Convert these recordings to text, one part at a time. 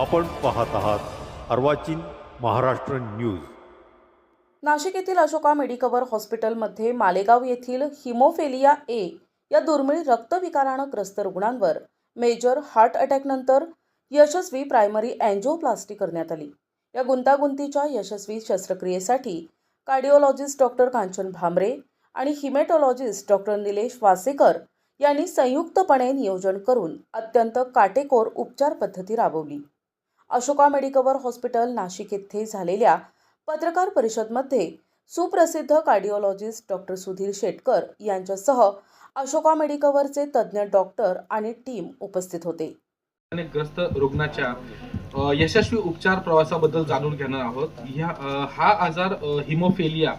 आपण पाहत आहात अर्वाचीन महाराष्ट्र न्यूज. नाशिक येथील अशोका मेडिकवर हॉस्पिटलमध्ये मालेगाव येथील हिमोफेलिया ए या दुर्मिळ रक्तविकारानं ग्रस्त रुग्णांवर मेजर हार्ट अटॅकनंतर यशस्वी प्रायमरी अँजिओप्लास्टी करण्यात आली. या गुंतागुंतीच्या यशस्वी शस्त्रक्रियेसाठी कार्डिओलॉजिस्ट डॉक्टर कांचन भामरे आणि हिमेटॉलॉजिस्ट डॉक्टर निलेश वासेकर यांनी संयुक्तपणे नियोजन करून अत्यंत काटेकोर उपचार पद्धती राबवली. अशोका मेडिकवर हॉस्पिटल नाशिक येथे झालेल्या पत्रकार परिषदमध्ये सुप्रसिद्ध कार्डिओलॉजिस्ट डॉक्टर सुधीर शेटकर यांच्यासह अशोका मेडिकवरचे तज्ज्ञ डॉक्टर आणि टीम उपस्थित होते. ग्रस्त रुग्णाच्या यशस्वी उपचार प्रवासाबद्दल जाणून घेणार आहोत. ह्या हा आजार हिमोफेलिया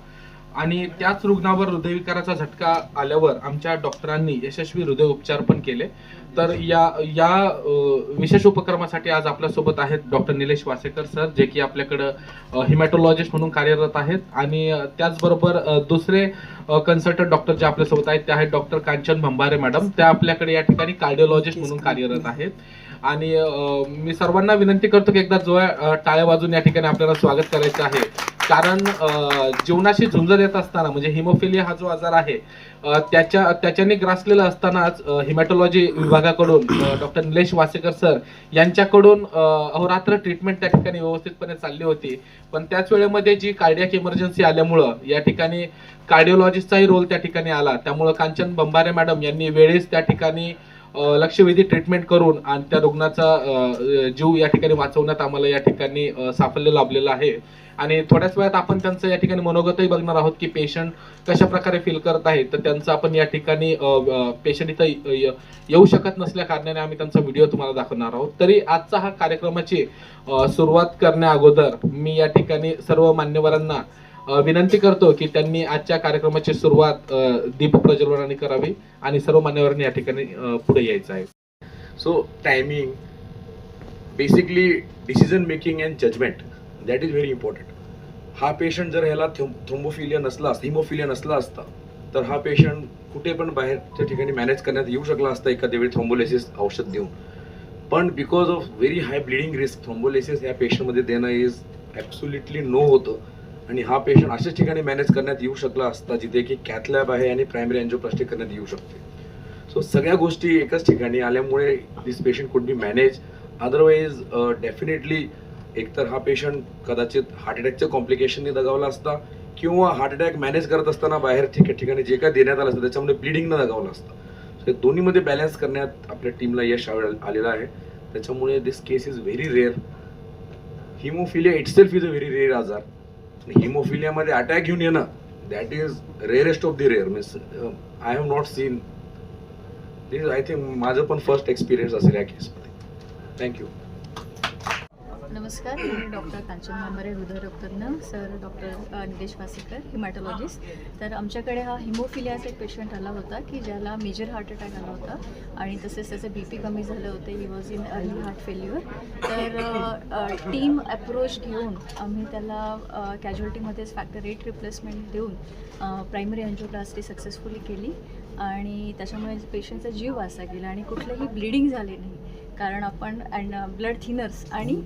आणि त्याच रुग्णावर हृदयविकाराचा झटका आल्यावर आमच्या डॉक्टरांनी यशस्वी हृदय उपचार पण केले. तर या या विशेष उपक्रमासाठी आज आपल्यासोबत आहेत डॉक्टर निलेश वासेकर सर जे की आपल्याकडं हिमॅटोलॉजिस्ट म्हणून कार्यरत आहेत. आणि त्याचबरोबर दुसरे कन्सल्टंट डॉक्टर जे आपल्यासोबत आहेत ते आहेत डॉक्टर कांचन भंभारे मॅडम. त्या आपल्याकडे या ठिकाणी कार्डिओलॉजिस्ट म्हणून कार्यरत आहेत. आणि मी सर्वांना विनंती करतो की एकदा जो टाळ्या वाजून या ठिकाणी आपल्याला स्वागत करायचं आहे. कारण जीवनाशी झुंज देत असताना म्हणजे हिमोफिलिया हा जो आजार आहे त्याच्या त्याच्याने ग्रासलेला असतानाच हिमॅटोलॉजी विभागाकडून डॉक्टर निलेश वासेकर सर यांच्याकडून अहोरात्र ट्रीटमेंट त्या ठिकाणी व्यवस्थितपणे चालली होती. पण त्याच वेळेमध्ये जी कार्डियाक इमर्जन्सी आल्यामुळं या ठिकाणी कार्डिओलॉजिस्टचाही रोल त्या ठिकाणी आला. त्यामुळं कांचन बंबारे मॅडम यांनी वेळेस त्या ठिकाणी लक्षवेधी ट्रीटमेंट करून आणि त्या रुग्णाचा जीव या ठिकाणी वाचवण्यात आम्हाला या ठिकाणी साफल्य लाभलेलं आहे. आणि थोड्याच वेळात आपण त्यांचं या ठिकाणी मनोगतही बघणार आहोत की पेशंट कशा प्रकारे फील करत आहे. तर त्यांचं आपण या ठिकाणी पेशंट इथं य- येऊ शकत नसल्या कारणाने आम्ही त्यांचा व्हिडिओ तुम्हाला दाखवणार आहोत. तरी आजचा हा कार्यक्रमाची सुरुवात करण्या अगोदर मी या ठिकाणी सर्व मान्यवरांना विनंती करतो की त्यांनी आजच्या कार्यक्रमाची सुरुवात दीप प्रज्वलनाने करावी आणि सर्व मान्यवरांनी या ठिकाणी पुढे यायचं आहे. So timing basically decision making and judgement that is very important हा पेशंट जर ह्याला थ्रोम्बोफिलिया नसला असता हिमोफिलिया नसला असता तर हा पेशंट कुठे पण बाहेरच्या ठिकाणी मॅनेज करण्यात येऊ शकला असता एखाद्या वेळी थ्रोम्बोलेसिस औषध देऊन. पण because of very high bleeding risk thrombolysis या पेशंटमध्ये देणं इज ॲब्सोल्युटली नो होतं. आणि हा पेशंट अशाच ठिकाणी मॅनेज करण्यात येऊ शकला असता जिथे की कॅथलॅब आहे आणि प्रायमरी अँजिओप्लास्टी करण्यात येऊ शकते. सो सगळ्या गोष्टी एकाच ठिकाणी आल्यामुळे दिस patient could be manage otherwise definitely एकतर हा पेशंट कदाचित हार्ट अटॅकच्या कॉम्प्लिकेशनने दगावला असता किंवा हार्ट अटॅक मॅनेज करत असताना बाहेर ठिक ठिकाणी जे काय देण्यात आलं असतं त्याच्यामध्ये ब्लिडिंगनं दगावलं असतं. सो हे दोन्हीमध्ये बॅलन्स करण्यात आपल्या टीमला यश आलेलं आहे. त्याच्यामुळे this case is very rare haemophilia itself is a very rare आजार. हिमोफिलियामध्ये अटॅक घेऊन येणं that is rarest of the rare means I have not seen this I think माझं पण फर्स्ट एक्सपिरियन्स असेल या केसमध्ये थँक्यू नमस्कार मी doctor Kanchan Mambare हृदयरोगतज्ञ sir doctor Nilesh Wasekar haematologist. तर आमच्याकडे हा हिमोफिलियाचा एक पेशंट आला होता की ज्याला मेजर हार्ट अटॅक आला होता आणि तसेच त्याचे बी पी कमी झालं होते he was in early heart failure तर टीम अप्रोच घेऊन आम्ही त्याला कॅज्युअल्टीमध्येच फॅक्टर एट रिप्लेसमेंट देऊन प्रायमरी अँजिओप्लास्टी सक्सेसफुली केली आणि त्याच्यामुळे पेशंटचा जीव वासा गेला आणि कुठलंही ब्लिडिंग झाले नाही. कारण आपण अँड ब्लड थिनर्स आणि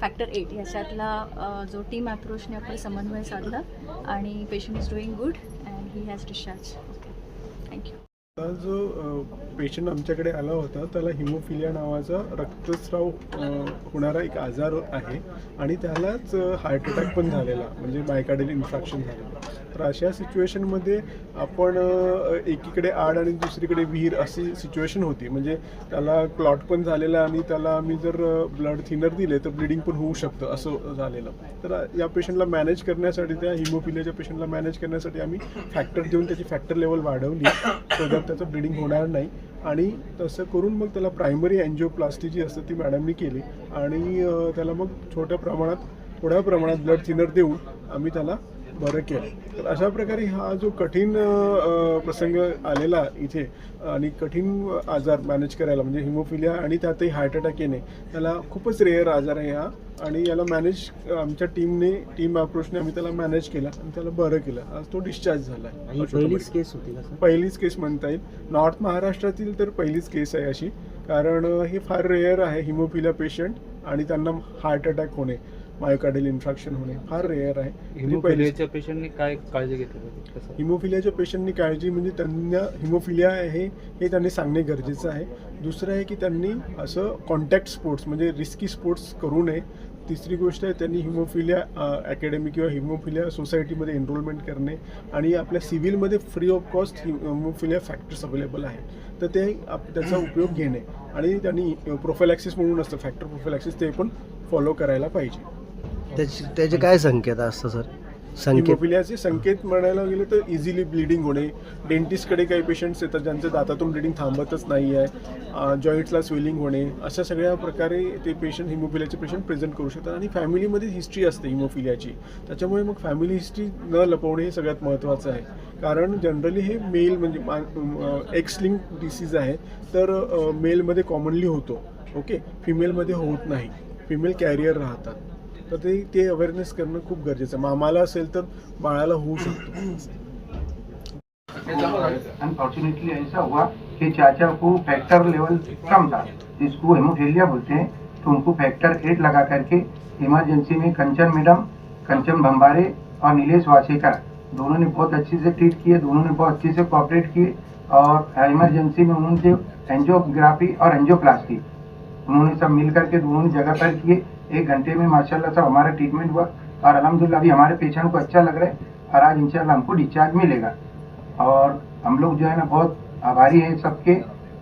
फॅक्टर एट ह्याच्यातला जो टीम अप्रोचने आपला समन्वय साधला आणि patient is doing good and he has discharge okay thank you जो पेशंट आमच्याकडे आला होता त्याला हिमोफिलिया नावाचा रक्तस्राव होणारा एक आजार आहे आणि त्यालाच हार्ट अटॅक पण झालेला म्हणजे मायकार्डियल इन्फॅक्शन झालेलं. तर अशा सिच्युएशनमध्ये आपण एकीकडे आड आणि दुसरीकडे विहीर अशी सिच्युएशन होती. म्हणजे त्याला क्लॉट पण झालेला आणि त्याला आम्ही जर ब्लड थिनर दिले तर ब्लिडिंग पण होऊ शकतं असं झालेलं. तर या पेशंटला मॅनेज करण्यासाठी त्या हिमोफिलियाच्या पेशंटला मॅनेज करण्यासाठी आम्ही फॅक्टर देऊन त्याची फॅक्टर लेवल वाढवली. तर त्याचं ब्लिडिंग होणार नाही. आणि तसं करून मग त्याला प्रायमरी अँजिओप्लास्टी जी असते ती मॅडमनी केली. आणि त्याला मग छोट्या प्रमाणात थोड्या प्रमाणात ब्लड थिनर देऊन आम्ही त्याला बरं केलं. तर अशा प्रकारे हा जो कठीण प्रसंग आलेला इथे आणि कठीण आजार मॅनेज करायला म्हणजे हिमोफिलिया आणि त्यातही हार्ट अटॅक येणे त्याला खूपच रेअर आजार आहे हा. आणि याला मॅनेज आमच्या टीमने टीम अप्रोचने आम्ही त्याला मॅनेज केला आणि त्याला बरं केलं. आज तो डिस्चार्ज झाला ही पहिलीच केस होती का सर? पहिलीच केस म्हणता येईल. नॉर्थ महाराष्ट्रातील तर पहिलीच केस आहे अशी. कारण हे फार रेअर आहे हिमोफिलिया पेशंट आणि त्यांना हार्ट अटॅक होणे. मायोकार्डियल इन्फ्रॅक्शन होणे फार रेअर आहे. पेशंटनी काय काळजी घेतली पाहिजे? हिमोफिलियाच्या पेशंटनी काळजी म्हणजे त्यांना हिमोफिलिया आहे हे त्यांनी सांगणे गरजेचं आहे. दुसरं आहे की त्यांनी असं कॉन्टॅक्ट स्पोर्ट्स म्हणजे रिस्की स्पोर्ट्स करू नये. तिसरी गोष्ट आहे त्यांनी हिमोफिलिया अकॅडमी किंवा हिमोफिलिया सोसायटीमध्ये एनरोलमेंट करणे आणि आपल्या सिव्हिलमध्ये free of cost haemophilia factors available आहे तर ते आप त्याचा उपयोग घेणे आणि त्यांनी प्रोफायलॅक्सिस म्हणून असतं फॅक्टर प्रोफायलॅक्सिस ते पण फॉलो करायला पाहिजे. त्याचे त्याचे काय संकेत असतं सर? संकेत हिमोफिलियाचे संकेत म्हणायला गेले तर इझिली ब्लिडिंग होणे. डेंटिस्टकडे काही पेशंट्स येतात ज्यांचं दातातून ब्लिडिंग थांबतच नाही आहे. जॉईंट्सला स्वेलिंग होणे. अशा सगळ्या प्रकारे ते पेशंट हिमोफिलियाचे पेशंट प्रेझेंट करू शकतात. आणि फॅमिलीमध्ये हिस्ट्री असते हिमोफिलियाची त्याच्यामुळे मग फॅमिली हिस्ट्री न लपवणे हे सगळ्यात महत्त्वाचं आहे. कारण जनरली हे मेल म्हणजे एक्स लिंक डिसीज आहे. तर मेलमध्ये कॉमनली होतो. ओके फिमेलमध्ये होत नाही. फिमेल कॅरियर राहतात. तर ते ते अवेअरनेस करणं खूप गरजेचं आहे. मामाला असेल तर बाळाला होऊ शकतो. अनफॉर्चुनेटली ऐसा हुआ कि चाचा को फैक्टर लेवल कम था. जिसको हेमोफीलिया बोलते हैं तो उनको फैक्टर एट लगा करके इमरजेंसी में कंचन मैडम, कंचन भंबारे और नीलेश वासेकर, दोनों ने बहुत अच्छे से ट्रीट किए, दोनों ने बहुत अच्छे से कोऑपरेट किए और इमरजेंसी में उन्होंने एंजियोग्राफी और एंजियोप्लास्टी उन्होंने सब मिल करके दोनों ने जगह पर किए। एक घंटे में, माशाल्लाह सब हमारा ट्रीटमेंट हुआ। और अलहमदुल्ला अभी हमारे पेशेंट को अच्छा लग रहा है। और आज इंशाल्लाह हमको डिस्चार्ज मिलेगा। और हम लोग जो है ना, बहुत आभारी हैं सबके,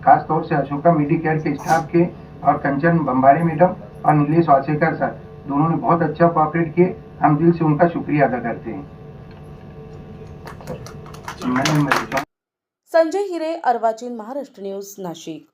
खास तौर से अशोका मेडिकेयर के स्टाफ के और कंचन बम्बारे मैडम और नीलेश वासेकर सर। दोनों ने बहुत अच्छा कोऑपरेट किए हम दिल से उनका शुक्रिया अदा करते हैं। संजय हिरे, अर्वाचीन महाराष्ट्र न्यूज़, नाशिक।